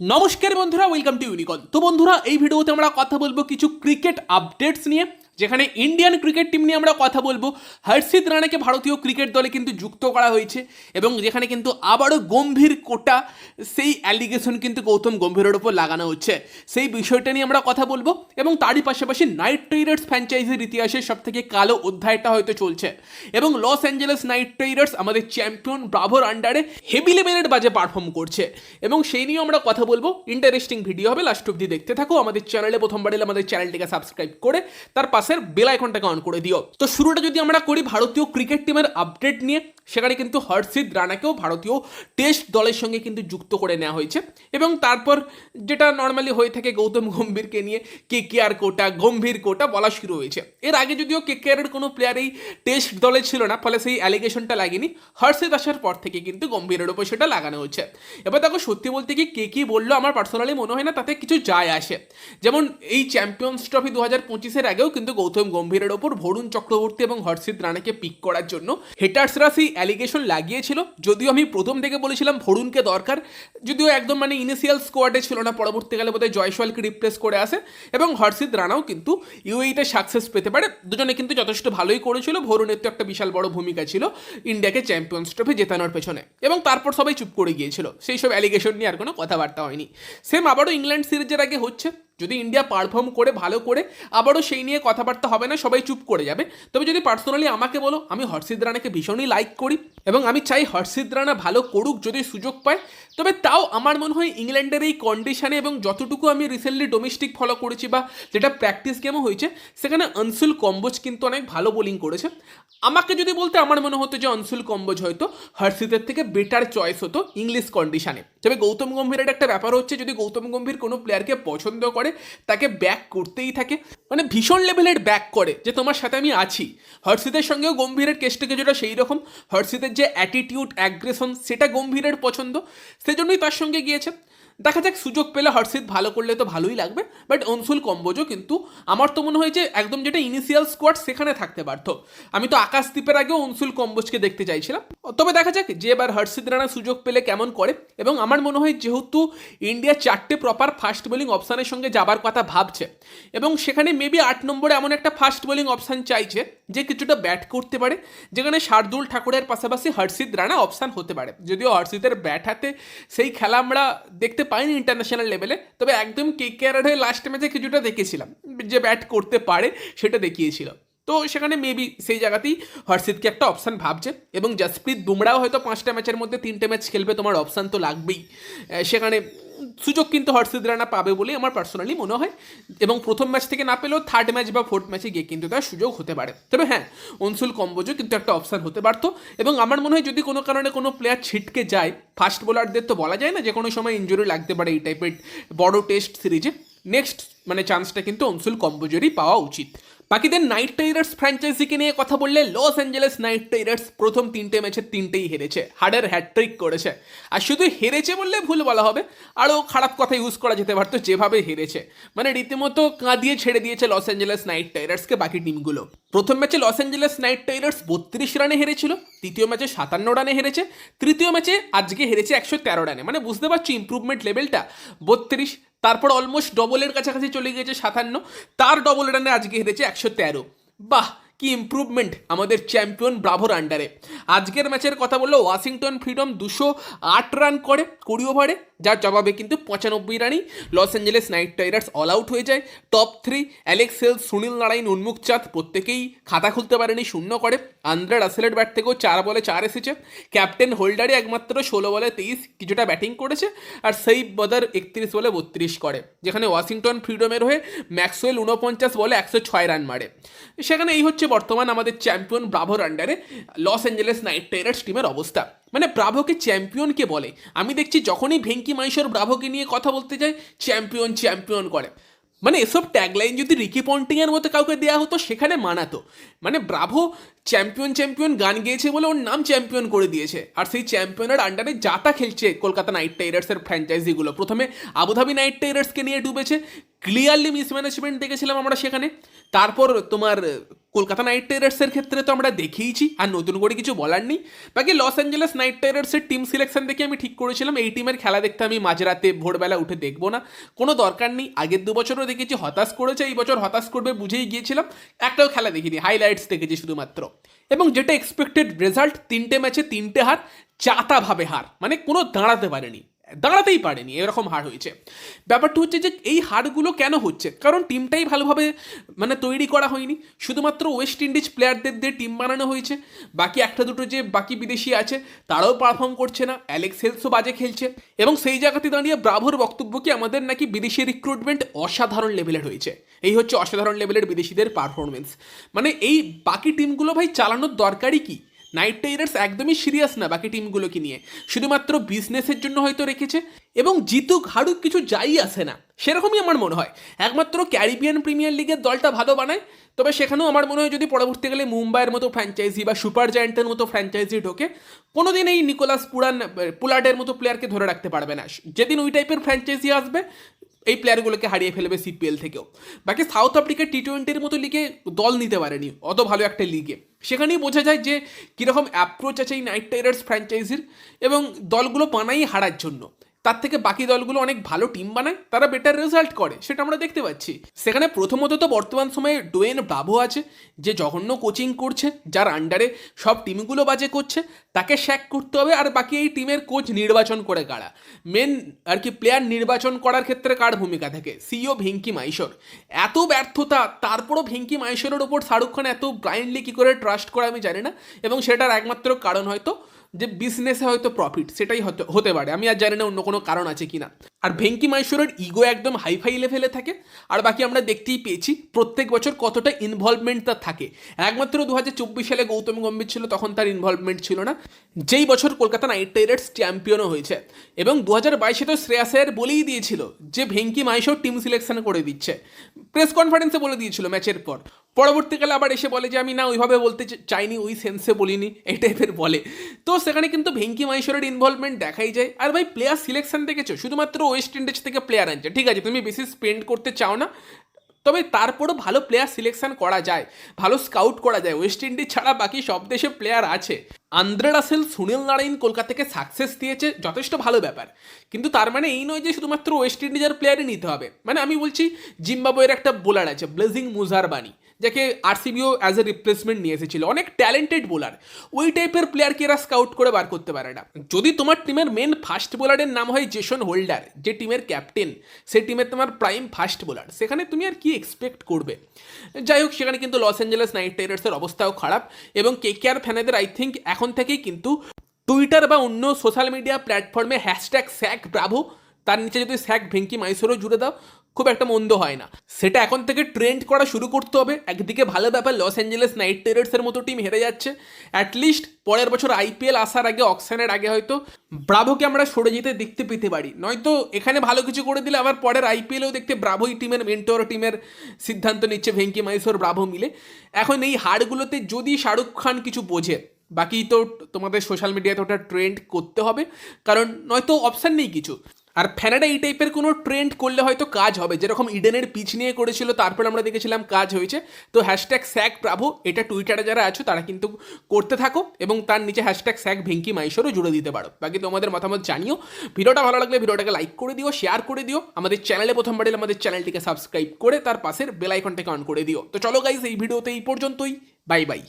নমস্কার বন্ধুরা welcome to ইউনিকন তো বন্ধুরা, এই ভিডিওতে আমরা কথা বলব কিছু ক্রিকেট আপডেটস নিয়ে। যেখানে ইন্ডিয়ান ক্রিকেট টিম নিয়ে আমরা কথা বলব। হর্ষিত রানাকে ভারতীয় ক্রিকেট দলে কিন্তু যুক্ত করা হয়েছে এবং যেখানে কিন্তু আবারও গম্ভীর কোটা, সেই অ্যালিগেশন কিন্তু গৌতম গম্ভীরের ওপর লাগানো হচ্ছে। সেই বিষয়টা নিয়ে আমরা কথা বলব এবং তারই পাশাপাশি নাইট রাইডার্স ফ্র্যাঞ্চাইজির ইতিহাসের সব থেকে কালো অধ্যায়টা হয়তো চলছে। এবং লস অ্যাঞ্জেলেস নাইট রাইডার্স আমাদের চ্যাম্পিয়ন ব্রাভোর আন্ডারে হেভি লেভেলের বাজে পারফর্ম করছে। এবং সেই নিয়েও আমরা কথা বলব। ইন্টারেস্টিং ভিডিও হবে লাস্ট অব্দি দেখতে থাকো। আমাদের চ্যানেলে প্রথমবার এলে আমাদের চ্যানেলটিকে সাবস্ক্রাইব করে, তার পাশের বেল আইকনটাকে অন করে দিও। তো শুরুটা যদি আমরা করি ভারতীয় ক্রিকেট টিমের আপডেট নিয়ে, সেখানে কিন্তু হর্ষিত রানাকেও ভারতীয় টেস্ট দলের সঙ্গে কিন্তু যুক্ত করে নেওয়া হয়েছে। এবং তারপর যেটা নর্মালি হয়ে থাকে গৌতম গম্ভীরকে নিয়ে কে কে আর কোটা, গম্ভীর কোটা বলা শুরু হয়েছে। এর আগে যদিও কে কে আরের কোনো প্লেয়ার এই টেস্ট দলে ছিল না, ফলে সেই অ্যালিগেশনটা লাগেনি। হর্ষিত আসার পর থেকে কিন্তু গম্ভীরের ওপর সেটা লাগানো হচ্ছে। এবার দেখো, সত্যি বলতে কি, কে কি বলল আমার পার্সোনালি মনে হয় না, তাতে কিছু যায় আসে। যেমন এই চ্যাম্পিয়ন্স ট্রফি দু হাজার পঁচিশের আগেও কিন্তু গৌতম গম্ভীরের ওপর ভরুণ চক্রবর্তী এবং হর্ষিত রানাকে পিক করার জন্য হেটার্সরা সেই অ্যালিগেশন লাগিয়েছিল। যদিও আমি প্রথম থেকে বলেছিলাম ভরুণকে দরকার, যদিও একদম মানে ইনিশিয়াল স্কোয়াডে ছিল না, পরবর্তীকালে বোধহয় জয়সওয়ালকে রিপ্লেস করে আসে এবং হর্ষিত রানাও কিন্তু ইউএইতে সাকসেস পেতে পারে। দুজনে কিন্তু যথেষ্ট ভালোই করেছিল ভরুণের তো একটা বিশাল বড় ভূমিকা ছিল ইন্ডিয়াকে চ্যাম্পিয়ন্স ট্রফি জেতানোর পেছনে এবং তারপর সবাই চুপ করে গিয়েছিল। সেই সব অ্যালিগেশন নিয়ে আর কোনো কথাবার্তা হয়নি। সেম আবারও ইংল্যান্ড সিরিজের আগে হচ্ছে। যদি ইন্ডিয়া পারফর্ম করে, ভালো করে, আবারও সেই নিয়ে কথাবার্তা হবে না, সবাই চুপ করে যাবে। তবে যদি পার্সোনালি আমাকে বলো, আমি হর্ষিত রানাকে ভীষণই লাইক করি। এবং আমি চাই হর্ষিত রানা ভালো করুক যদি সুযোগ পায়। তবে তাও আমার মনে হয় ইংল্যান্ডের এই কন্ডিশনে এবং যতটুকু আমি রিসেন্টলি ডোমেস্টিক ফলো করেছি বা যেটা প্র্যাকটিস গেমও হয়েছে, সেখানে অনসুল কম্বোজ কিন্তু অনেক ভালো বোলিং করেছে। আমাকে যদি বলতে আমার মনে হতো যে অনসুল কম্বোজ হয়তো হর্ষিতের থেকে বেটার চয়েস হতো ইংলিশ কন্ডিশনে তবে গৌতম গম্ভীরের একটা ব্যাপার হচ্ছে, যদি গৌতম গম্ভীর কোনো প্লেয়ারকে পছন্দ করে, তাকে ব্যাক করতেই থাকে। মানে ভীষণ লেভেলের ব্যাক করে যে তোমার সাথে আমি আছি। হর্ষিতের সঙ্গেও গম্ভীরের কেসটা কিছুটা সেই রকম হর্ষিতের যে অ্যাটিটিউড অ্যাগ্রেশন সেটা গম্ভীরের পছন্দ সেজন্যই তার সঙ্গে গিয়েছে। দেখা যাক, সুযোগ পেলে হর্ষিত ভালো করলে তো ভালোই লাগবে বাট অনসুল কম্বোজও কিন্তু। আমার তো মনে হয় যে একদম যেটা ইনিশিয়াল স্কোয়াড সেখানে থাকতে পারত আমি তো আকাশদ্বীপের আগেও অনসুল কম্বোজকে দেখতে চাইছিলাম। তবে দেখা যাক যে এবার হর্ষিত রানা সুযোগ পেলে কেমন করে। এবং আমার মনে হয় যেহেতু ইন্ডিয়া চারটে প্রপার ফাস্ট বোলিং অপশানের সঙ্গে যাবার কথা ভাবছে, এবং সেখানে মেবি আট নম্বরে এমন একটা ফাস্ট বোলিং অপশান চাইছে যে কিছুটা ব্যাট করতে পারে, যেখানে শার্দুল ঠাকুরের পাশাপাশি হর্ষিত রানা অপশান হতে পারে। যদিও হর্ষিতের ব্যাট হাতে সেই খেলা আমরা দেখতে পাইনি ইন্টারন্যাশনাল লেভেলে তবে একদম কে কে আর হয়ে লাস্ট ম্যাচে কিছুটা দেখেছিলাম, যে ব্যাট করতে পারে সেটা দেখিয়েছিল তো সেখানে মেবি সেই জায়গাতেই হর্ষিতকে একটা অপশান ভাবছে, এবং জসপ্রীত বুমরাও হয়তো পাঁচটা ম্যাচের মধ্যে তিনটে ম্যাচ খেলবে, তোমার অপশান তো লাগবেই। সেখানে সুযোগ কিন্তু হর্ষিত রানা পাবে বলেই আমার পার্সোনালি মনে হয়। এবং প্রথম ম্যাচ থেকে না পেলেও থার্ড ম্যাচ বা ফোর্থ ম্যাচে গিয়ে কিন্তু তার সুযোগ হতে পারে। তবে হ্যাঁ অনসুল কম্বোজও কিন্তু একটা অপশান হতে পারতো। এবং আমার মনে হয় যদি কোনো কারণে কোনো প্লেয়ার ছিটকে যায় ফাস্ট বোলারদের তো বলা যায় না যে কোনো সময় ইঞ্জুরি লাগতে পারে এই টাইপের বড় টেস্ট সিরিজে নেক্সট মানে চান্সটা কিন্তু অনসুল কম্বোজেরই পাওয়া উচিত। বাকিদের নাইট রাইডার্স ফ্র্যাঞ্চাইজিকে নিয়ে কথা বললে লস অ্যাঞ্জেলেস নাইট রাইডার্স প্রথম তিনটে ম্যাচের তিনটেই হেরেছে। হার্ডের হ্যাট্রিক করেছে। আর শুধু হেরেছে বললে ভুল বলা হবে, আরও খারাপ কথা ইউজ করা যেতে পারতো যেভাবে হেরেছে। মানে রীতিমতো কাঁদিয়ে ছেড়ে দিয়েছে লস অ্যাঞ্জেলেস নাইট রাইডার্সকে বাকি টিমগুলো। প্রথম ম্যাচে লস অ্যাঞ্জেলেস নাইট রাইডার্স বত্রিশ রানে হেরেছিল দ্বিতীয় ম্যাচে সাতান্ন রানে হেরেছে, তৃতীয় ম্যাচে আজকে হেরেছে একশো তেরো রানে। মানে বুঝতে পারছি ইম্প্রুভমেন্ট লেভেলটা বত্রিশ তারপর অলমোস্ট ডবলের কাছাকাছি চলে গিয়েছে সাতান্ন, তার ডবল রানে আজকে হেরেছে একশো তেরো। বাহ, কি ইম্প্রুভমেন্ট আমাদের চ্যাম্পিয়ন ব্রাভোর আন্ডারে আজকের ম্যাচের কথা বলল ওয়াশিংটন ফ্রিডম দুশো আট রান করে কুড়ি ওভারে যার জবাবে কিন্তু পঁচানব্বই রানই Los Angeles Knight Riders all out হয়ে যায়। Top three Alex Hale Sunil Narine Unmukt Chand প্রত্যেকেই খাতা খুলতে পারেনি, শূন্য করে। আন্দ্রে রাসেলের ব্যাট থেকেও চার বলে চার এসেছে। ক্যাপ্টেন হোল্ডারই একমাত্র ষোলো বলে তেইশ কিছুটা ব্যাটিং করেছে আর সেই বদার একত্রিশ বলে বত্রিশ করে, যেখানে ওয়াশিংটন ফ্রিডমের হয়ে ম্যাক্সওয়েল উনপঞ্চাশ বলে একশো ছয় রান মারে। সেখানে এই হচ্ছে বর্তমান আমাদের চ্যাম্পিয়ন ব্রাভোর আন্ডারে লস অ্যাঞ্জেলেস নাইট রাইডার্স টিমের অবস্থা। মানে ব্রাভোকে চ্যাম্পিয়নকে বলে? আমি দেখছি যখনই ভেঙ্কি মাইশোর ব্রাভোকে নিয়ে কথা বলতে যায় চ্যাম্পিয়ন চ্যাম্পিয়ন করে। মানে এসব ট্যাগলাইন যদি রিকি পন্টিংয়ের মতো কাউকে দেওয়া হতো, সেখানে মানাতো। মানে ব্রাভো চ্যাম্পিয়ন চ্যাম্পিয়ন গান গেয়েছে বলে ওর নাম চ্যাম্পিয়ন করে দিয়েছে। আর সেই চ্যাম্পিয়নের আন্ডারে যাতা খেলছে কলকাতা নাইট রাইডার্সের ফ্র্যাঞ্চাইজিগুলো প্রথমে আবুধাবি নাইট রাইডার্সকে নিয়ে ডুবেছে ক্লিয়ারলি মিসম্যানেজমেন্ট দেখেছিলাম আমরা সেখানে। তারপর তোমার কলকাতা নাইট রাইডার্সের ক্ষেত্রে তো আমরা দেখেইছি, আর নতুন করে কিছু বলার নেই। বাকি লস অ্যাঞ্জেলেস নাইট রাইডার্সের টিম সিলেকশন দেখে আমি ঠিক করেছিলাম, এই টিমের খেলা দেখতে আমি মাঝরাতে ভোরবেলা উঠে দেখব না। কোনো দরকার নেই, আগের দু বছরও দেখেছি, হতাশ করেছে, এই বছর হতাশ করবে বুঝেই গিয়েছিলাম, একটাও খেলা দেখিনি হাইলাইটস দেখেছি শুধুমাত্র। এবং যেটা এক্সপেক্টেড রেজাল্ট তিনটে ম্যাচে তিনটে হার, চাতাভাবে হার মানে কোনো দাঁড়াতে পারেনি। দাঁড়াতেই পারেনি, এরকম হার হয়েছে। ব্যাপারটা হচ্ছে যে এই হারগুলো কেন হচ্ছে? কারণ টিমটাই ভালোভাবে মানে তৈরি করা হয়নি। শুধুমাত্র ওয়েস্ট ইন্ডিজ প্লেয়ারদের দিয়ে টিম বানানো হয়েছে। বাকি একটা দুটো যে বাকি বিদেশি আছে, তারাও পারফর্ম করছে না। অ্যালেক্স হেলসও বাজে খেলছে। এবং সেই জায়গাতে দাঁড়িয়ে ব্রাভোর বক্তব্য কি আমাদের নাকি বিদেশি রিক্রুটমেন্ট অসাধারণ লেভেলের হয়েছে। এই হচ্ছে অসাধারণ লেভেলের বিদেশিদের পারফরমেন্স মানে এই বাকি টিমগুলো ভাই চালানোর দরকারই কি? নাইট রাইডার্স একদমই সিরিয়াস না বাকি টিমগুলোকে নিয়ে। শুধুমাত্র বিজনেসের জন্য হয়তো রেখেছে এবং জিতুক, হারুক কিছু যাই আসে না। সেরকমই আমার মনে হয়। একমাত্র ক্যারিবিয়ান প্রিমিয়ার লিগের দলটা ভালো বানায়, তবে সেখানেও আমার মনে হয় যদি পরবর্তীকালে মুম্বাইয়ের মতো ফ্র্যাঞ্চাইজি বা সুপার জায়েন্টের মতো ফ্র্যাঞ্চাইজি ঢোকে, কোনোদিন এই নিকোলাস পুরান পুলার্ডের মতো প্লেয়ারকে ধরে রাখতে পারবে না। যেদিন ওই টাইপের ফ্র্যাঞ্চাইজি আসবে এই প্লেয়ারগুলোকে হারিয়ে ফেলবে সিপিএল থেকেও। বাকি সাউথ আফ্রিকা টি টোয়েন্টির মতো লিগে দল নিতে পারেনি, অত ভালো একটা লিগে সেখানেই বোঝা যায় যে কীরকম অ্যাপ্রোচ আছে এই নাইট রাইডার্স ফ্র্যাঞ্চাইজির এবং দলগুলো বানাই হারার জন্য। তার থেকে বাকি দলগুলো অনেক ভালো টিম বানায়, তারা বেটার রেজাল্ট করে, সেটা আমরা দেখতে পাচ্ছি। সেখানে প্রথমত তো বর্তমান সময়ে ডোয়েন ব্রাভো আছে, যে জঘন্য কোচিং করছে, যার আন্ডারে সব টিমগুলো বাজে করছে, তাকে শ্যাক করতে হবে আর বাকি এই টিমের কোচ নির্বাচন করে কারা। মেন আর কি প্লেয়ার নির্বাচন করার ক্ষেত্রে কার ভূমিকা থাকে? সিও ভেঙ্কি মাইশোর। এত ব্যর্থতা, তারপরও ভেঙ্কি মাইশোরের ওপর শাহরুখ খান এত ব্লাইন্ডলি কী করে ট্রাস্ট করে আমি জানি না, এবং সেটার একমাত্র কারণ হয়তো যে বিজনেসে হয়তো প্রফিট সেটাই হতে হতে পারে। আমি আর জানি না অন্য কোনো কারণ আছে কি না আর ভেঙ্কি মাইশোরের ইগো একদম হাইফাই লেভেলে থাকে। আর বাকি আমরা দেখতেই পেয়েছি প্রত্যেক বছর কতটা ইনভলভমেন্ট তার থাকে। একমাত্র দু হাজার চব্বিশ সালে গৌতম গম্ভীর ছিল, তখন তার ইনভলভমেন্ট ছিল না। যেই বছর কলকাতা নাইট রাইডার্স চ্যাম্পিয়নও হয়েছে। এবং দু হাজার বাইশে তো শ্রেয়াস আয়ার বলেই দিয়েছিল যে ভেঙ্কি মাইশোর টিম সিলেকশন করে দিচ্ছে। প্রেস কনফারেন্সে বলে দিয়েছিল ম্যাচের পর। পরবর্তীকালে আবার এসে বলে যে, আমি না ওইভাবে বলতে চাইনি, ওই সেন্সে বলিনি। এই টাইপের বলে। তো সেখানে কিন্তু ভেঙ্কি মাইশোরের ইনভলভমেন্ট দেখাই যায়। আর ভাই প্লেয়ার সিলেকশন দেখেছ? শুধুমাত্র ওয়েস্ট ইন্ডিজ থেকে প্লেয়ার আনছে। ঠিক আছে, তুমি বেশি স্পেন্ড করতে চাও না, তবে তারপরও ভালো প্লেয়ার সিলেকশন করা যায়, ভালো স্কাউট করা যায়। ওয়েস্ট ইন্ডিজ ছাড়া বাকি সব দেশে প্লেয়ার আছে। আন্দ্রে রাসেল সুনীল নারায়ণ কলকাতাকে সাকসেস দিয়েছে, যথেষ্ট ভালো ব্যাপার। কিন্তু তার মানে এই নয় যে শুধুমাত্র ওয়েস্ট ইন্ডিজের প্লেয়ারই নিতে হবে। মানে আমি বলছি জিম্বাবুয়ের একটা বোলার আছে ব্লেজিং মুজারবানি যাকে আরসিবিও অ্যাজ এ রিপ্লেসমেন্ট নিয়ে এসেছিল। অনেক ট্যালেন্টেড বোলার ওই টাইপের প্লেয়ারকে এরা স্কাউট করে বার করতে পারে না। যদি তোমার টিমের মেন ফাস্ট বোলারের নাম হয় জেসন হোল্ডার যে টিমের ক্যাপ্টেন সে টিমের তোমার প্রাইম ফাস্ট বোলার সেখানে তুমি আর কি এক্সপেক্ট করবে? যাই হোক, সেখানে কিন্তু লস অ্যাঞ্জেলেস নাইট রাইডার্সের অবস্থাও খারাপ এবং কে কে আর ফ্যানেদের আই থিঙ্ক এখন থেকেই কিন্তু টুইটার বা অন্য সোশ্যাল মিডিয়া প্ল্যাটফর্মে হ্যাশট্যাগ স্যাক ব্রাভো তার নিচে যদি স্যাক ভেঙ্কি মাইসোরও জুড়ে দাও খুব একটা মন্দ হয় না। সেটা এখন থেকে ট্রেন্ড করা শুরু করতে হবে। একদিকে ভালো ব্যাপার লস অ্যাঞ্জেলেস নাইট রাইডার্সের মতো টিম হেরে যাচ্ছে। অ্যাটলিস্ট পরের বছর আইপিএল আসার আগে অকশনের আগে হয়তো ব্রাভোকে আমরা সরে যেতে দেখতে পেতে পারি। নয়তো এখানে ভালো কিছু করে দিলে আবার পরের আইপিএলেও দেখতে ব্রাভোই টিমের মেন্টর টিমের সিদ্ধান্ত নিচ্ছে ভেঙ্কি মাইসোর ব্রাভো মিলে। এখন এই হারগুলোতে যদি শাহরুখ খান কিছু বোঝে, বাকি তো তোমাদের সোশ্যাল মিডিয়াতে ওটা ট্রেন্ড করতে হবে। কারণ নয়তো অপশান নেই কিছু। আর ফ্যানাডা এই টাইপের কোনো ট্রেন্ড করলে হয়তো কাজ হবে। যেরকম ইডেনের পিচ নিয়ে করেছিল, তারপর আমরা দেখেছিলাম কাজ হয়েছে। তো হ্যাশট্যাগ স্যাক প্রাভো এটা টুইটারে যারা আছো, তারা কিন্তু করতে থাকো এবং তার নিচে হ্যাশট্যাগ স্যাক ভেঙ্কি মাইশোরও জুড়ে দিতে পারো। বাকি তোমাদের মতামত জানিও। ভিডিওটা ভালো লাগলে ভিডিওটাকে লাইক করে দিও শেয়ার করে দিও। আমাদের চ্যানেলে প্রথমবার এলে আমাদের চ্যানেলটিকে সাবস্ক্রাইব করে তার পাশের বেল আইকনটাকে অন করে দিও। তো চলো গাইজ এই ভিডিওতে এই পর্যন্তই। Bye bye